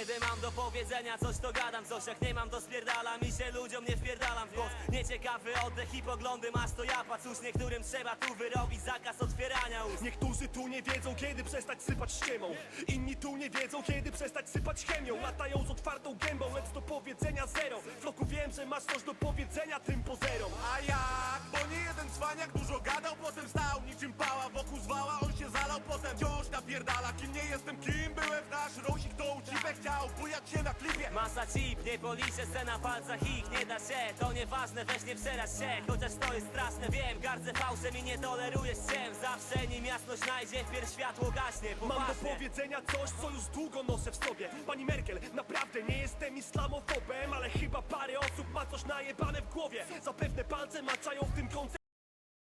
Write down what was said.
Kiedy mam do powiedzenia coś to gadam Coś. Jak nie mam to spierdalam i się ludziom nie wpierdalam w głos. Nieciekawy oddech i poglądy masz to ja Cóż niektórym trzeba tu wyrobić zakaz otwierania ust. Niektórzy tu nie wiedzą, kiedy przestać sypać ściemą. Inni tu nie wiedzą, kiedy przestać sypać chemią. Latają z otwartą gębą, lecz do powiedzenia zero. W roku wiem, że masz coś do powiedzenia tym pozerom. A jak? Bo nie jeden cwaniak dużo gadał, potem stał. Niczym pała Wokół zwała, on się zalał, potem wciąż napierdala. Kim nie jestem, kim Ucipę chciał bujać się na klipie. Masa chip, nie policzę se na palcach ich Nie da się, to nieważne, weź nie przeraź się Chociaż to jest straszne, wiem, gardzę fałszem i nie toleruję ściem. Zawsze nim jasność znajdzie, wpierw światło gaśnie Mam do Poważnie powiedzenia coś, co już długo noszę w sobie. Pani Merkel, naprawdę nie jestem islamofobem Ale chyba parę osób ma coś najebane w głowie. Zapewne palce maczają w tym koncercie